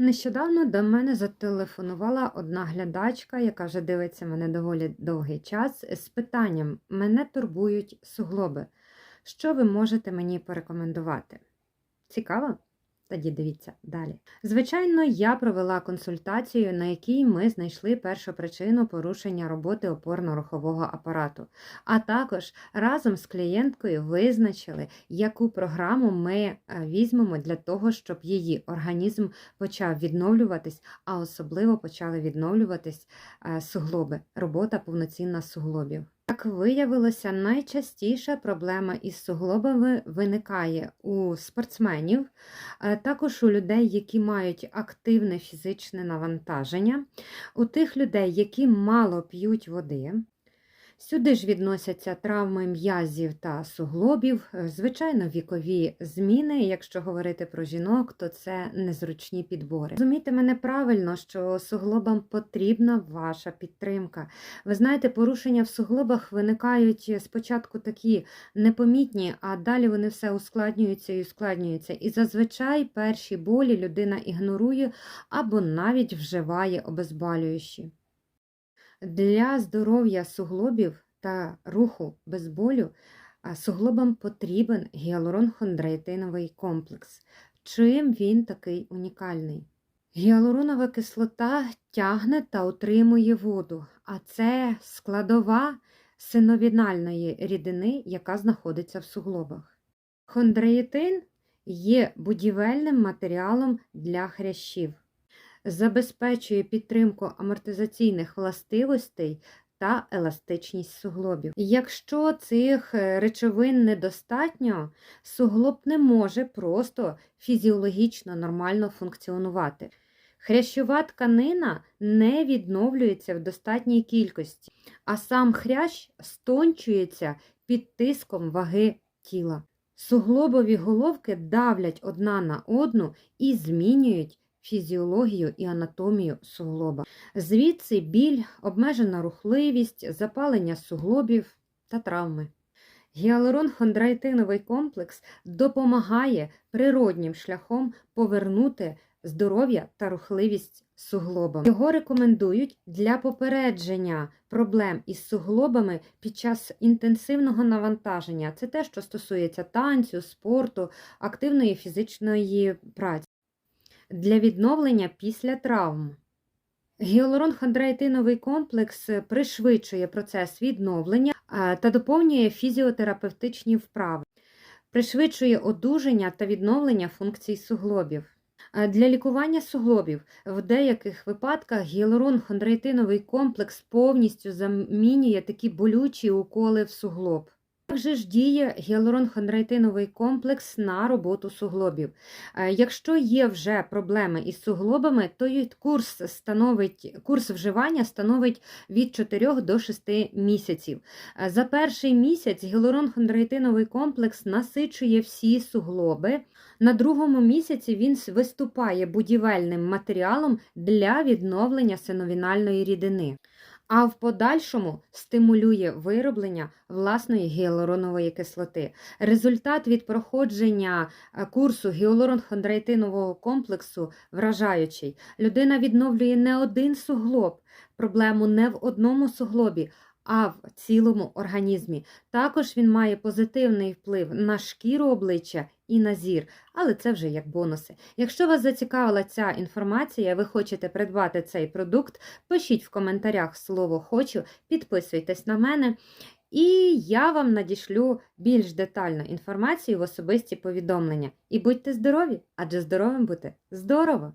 Нещодавно до мене зателефонувала одна глядачка, яка вже дивиться мене доволі довгий час, з питанням: мене турбують суглоби. Що ви можете мені порекомендувати? Цікаво? Тоді дивіться далі. Звичайно, я провела консультацію, на якій ми знайшли першу причину порушення роботи опорно-рухового апарату. А також разом з клієнткою визначили, яку програму ми е, візьмемо для того, щоб її організм почав відновлюватись, а особливо почали відновлюватись е, суглоби, робота повноцінна суглобів. Як виявилося, найчастіша проблема із суглобами виникає у спортсменів, е, також у людей, які мають активне фізичне навантаження, у тих людей, які мало п'ють води. Сюди ж відносяться травми м'язів та суглобів, е, звичайно, вікові зміни. Якщо говорити про жінок, то це незручні підбори. Розумійте мене правильно, що суглобам потрібна ваша підтримка. Ви знаєте, порушення в суглобах виникають спочатку такі непомітні, а далі вони все ускладнюються і ускладнюються. І зазвичай перші болі людина ігнорує або навіть вживає обезболюючі. Для здоров'я суглобів та руху без болю суглобам потрібен гіалурон-хондроїтиновий комплекс. Чим він такий унікальний? Гіалуронова кислота тягне та утримує воду, а це складова синовінальної рідини, яка знаходиться в суглобах. Хондроїтин є будівельним матеріалом для хрящів забезпечує підтримку амортизаційних властивостей та еластичність суглобів. Якщо цих е, речовин недостатньо, суглоб не може просто фізіологічно нормально функціонувати. Хрящова тканина не відновлюється в достатній кількості, а сам хрящ стончується під тиском ваги тіла. Суглобові головки давлять одна на одну і змінюють фізіологію і анатомію суглоба. Звідси біль, обмежена рухливість, запалення суглобів та травми. Гіалурон-хондроїтиновий комплекс допомагає природнім шляхом повернути здоров'я та рухливість суглобам. Його рекомендують для попередження проблем із суглобами під час інтенсивного навантаження. Це те, що стосується танцю, спорту, активної фізичної праці для відновлення після травм. Гіалурон-хондроїтиновий комплекс пришвидшує процес відновлення та доповнює фізіотерапевтичні вправи, пришвидшує одужання та відновлення функцій суглобів. Для лікування суглобів в деяких випадках гіалурон-хондроїтиновий комплекс повністю замінює такі болючі уколи в суглоб. Також ж діє гіалурон-хондроїтиновий комплекс на роботу суглобів. Е, якщо є вже проблеми із суглобами, то курс становить, курс вживання становить від 4 до 6 місяців. Е, за перший місяць гіалурон-хондроїтиновий комплекс насичує всі суглоби. На другому місяці він виступає будівельним матеріалом для відновлення синовінальної рідини а в подальшому стимулює вироблення власної гіалуронової кислоти. Результат від проходження е, курсу гіалурон-хондроїтинового комплексу вражаючий. Людина відновлює не один суглоб, проблему не в одному суглобі, а в цілому організмі. Також він має позитивний вплив на шкіру обличчя і на зір, але це вже як бонуси. Якщо вас зацікавила ця інформація, ви хочете придбати цей продукт, пишіть в коментарях слово хочу, підписуйтесь на мене. І я вам надішлю більш детальну інформацію в особисті повідомлення. І будьте здорові, адже здоровим бути здорово!